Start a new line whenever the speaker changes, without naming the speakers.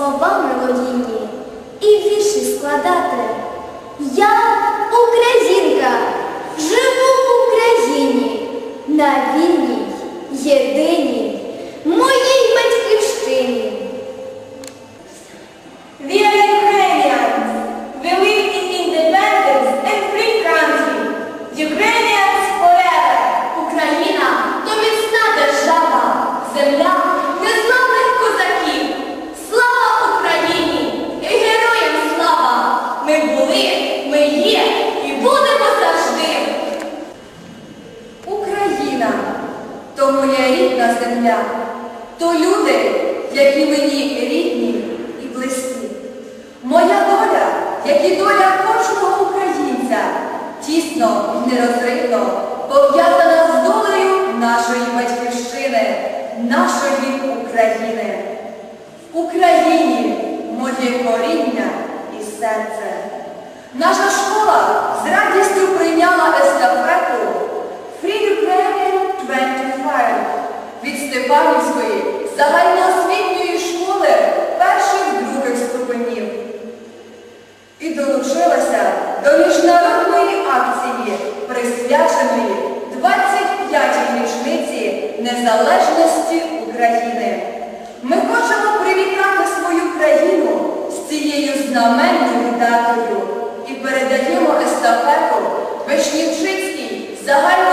слова мелодійні і вірші складати. Рідна земля, то люди, які мені рідні і близькі. Моя доля, як і доля кожного українця, тісно і нерозривно пов'язана з долею нашої батьківщини, нашої України. В Україні моє коріння і серце. Наша школа з радістю незалежності України. Ми хочемо привітати свою країну з цією знаменною датою і передаємо естафету Вишнівчицькій загально